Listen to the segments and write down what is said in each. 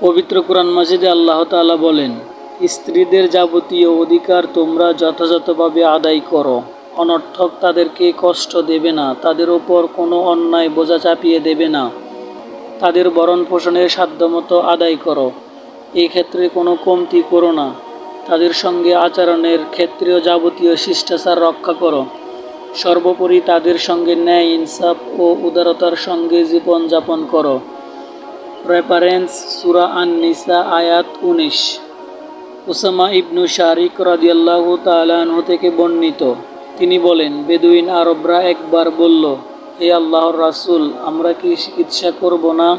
পবিত্র কোরআন মাজিদে আল্লাহ তাআলা বলেন, স্ত্রীদের যাবতীয় অধিকার তোমরা যথাযথভাবে আদায় করো। অনর্থক তাদেরকে কষ্ট দেবে না, তাদের ওপর কোনো অন্যায় বোঝা চাপিয়ে দেবে না। তাদের বরণ পোষণের সাধ্যমতো আদায় করো। এই ক্ষেত্রে কোনো কমতি করো না। তাদের সঙ্গে আচরণের ক্ষেত্রেও যাবতীয় শিষ্টাচার রক্ষা করো। সর্বোপরি তাদের সঙ্গে ন্যায়, ইনসাফ ও উদারতার সঙ্গে জীবনযাপন করো। রেফারেন্স সুরা আন নিসা আয়াত উনিশ। উসামা ইবনু শারিক রাদিয়াল্লাহু তাআলাহু থেকে বর্ণিত। তিনি বলেন, বেদুইন আরবরা একবার বলল, হে আল্লাহর রাসূল, আমরা কি চিকিৎসা করব না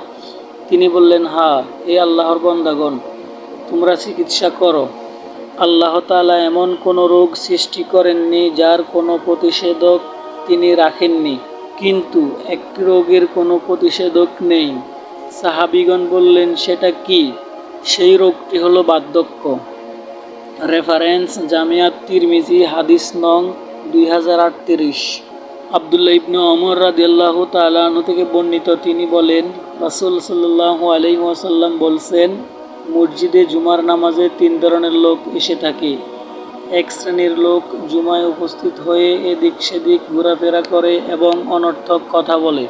তিনি বললেন, হা, হে আল্লাহর বন্দাগণ, তোমরা চিকিৎসা করো। আল্লাহ তাআলা এমন কোনো রোগ সৃষ্টি করেননি যার কোনো প্রতিষেধক তিনি রাখেননি। কিন্তু একটি রোগের কোনো প্রতিষেধক নেই। সাহাবিগণ বললেন, সেটা কি? সেই রোগটি হলো বার্ধক্য। রেফারেন্স জামিয়াত তিরমিজি, হাদিস নং দুই হাজার আটত্রিশ। আবদুল্লাহ ইবনু অমর রাদিয়াল্লাহ তালাহু থেকে বর্ণিত, তিনি বলেন, রাসুল সাল্লাহ আলাই ওয়াসাল্লাম বলছেন, মসজিদে জুমার নামাজে তিন ধরনের লোক এসে থাকে। এক শ্রেণির লোক জুমায় উপস্থিত হয়ে এদিক সেদিক ঘোরাফেরা করে এবং অনর্থক কথা বলে।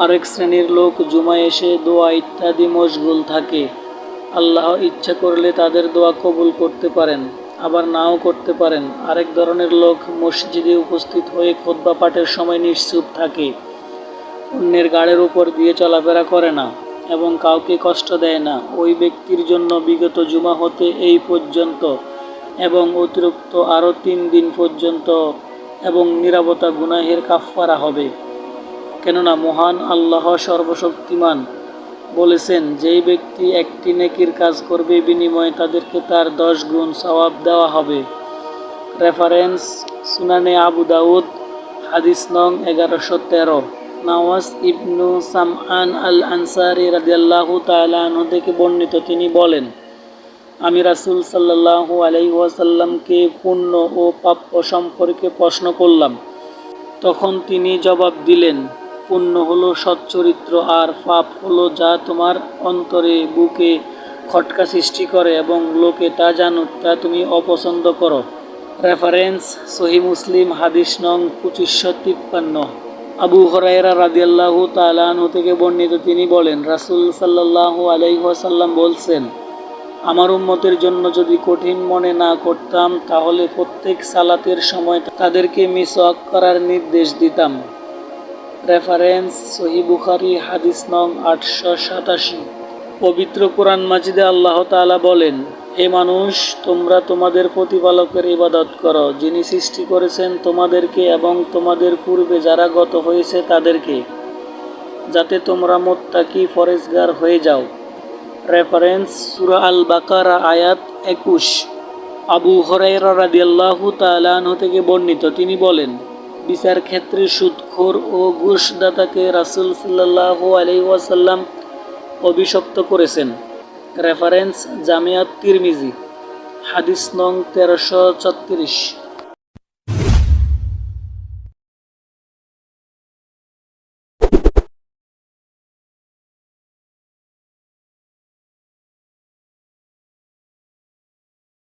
আরেক শ্রেণির লোক জুমায় এসে দোয়া ইত্যাদি মশগুল থাকে। আল্লাহ ইচ্ছা করলে তাদের দোয়া কবুল করতে পারেন, আবার নাও করতে পারেন। আরেক ধরনের লোক মসজিদে উপস্থিত হয়ে খোদ্া পাঠের সময় নিশ্চুপ থাকে। অন্যের গাড়ের উপর দিয়ে চলাফেরা করে না এবং কাউকে কষ্ট দেয় না। ওই ব্যক্তির জন্য বিগত জুমা হতে এই পর্যন্ত এবং অতিরিক্ত আরও তিন দিন পর্যন্ত এবং নিরাপত্তা গুনাহের কাফফারা হবে। কেননা মহান আল্লাহ সর্বশক্তিমান বলেছেন, যেই ব্যক্তি একটি নেকির কাজ করবে, বিনিময়ে তাদেরকে তার দশ গুণ সওয়াব দেওয়া হবে। রেফারেন্স, সুনানে আবু দাউদ, হাদিস নং এগারোশো তেরো। নওয়াজ ইবনু সামআন আল আনসারি রাদিয়াল্লাহু তালাহ থেকে বর্ণিত তিনি বলেন, আমি রাসুল সাল্লাহু আলাই ওয়াসাল্লামকে পুণ্য ও প্রাপ্য সম্পর্কে প্রশ্ন করলাম। তখন তিনি জবাব দিলেন পুণ্য হলো, সচ্চরিত্র আর পাপ হলো যা তোমার অন্তরে বুকে খটকা সৃষ্টি করে এবং লোকে তা জানুক, তা তুমি অপছন্দ করো। রেফারেন্স সহি মুসলিম, হাদিস নং পঁচিশশো তিপ্পান্ন। আবু হরাইরা রাদিয়াল্লাহু তালাহু থেকে বর্ণিত তিনি বলেন, রাসুল সাল্লাহু আলাইহাসাল্লাম বলছেন, আমার উম্মতের জন্য যদি কঠিন মনে না করতাম, তাহলে প্রত্যেক সালাতের সময় তাদেরকে মিসওয়াক করার নির্দেশ দিতাম। রেফারেন্স, সহি বুখারি, হাদিস নং আটশো সাতাশি। পবিত্র কোরআন মাজিদে আল্লাহ তাআলা বলেন, হে মানুষ, তোমরা তোমাদের প্রতিপালকের ইবাদত করো। যিনি সৃষ্টি করেছেন তোমাদেরকে এবং তোমাদের পূর্বে যারা গত হয়েছে তাদেরকে, যাতে তোমরা মোত্তাকি ফরেজগার হয়ে যাও। রেফারেন্স, সুরা আল বাকারা আয়াত একুশ। আবু হরাইরা রাদিয়াল্লাহু তাআলাহু থেকে বর্ণিত। তিনি বলেন বিচার ক্ষেত্রে সুদখোর ও ঘুষদাতাকে রাসুল সাল্লাহ আলি ওয়াসাল্লাম অভিশপ্ত করেছেন। রেফারেন্স জামিয়াত তিরমিজি, হাদিস নং তেরোশো ছত্রিশ।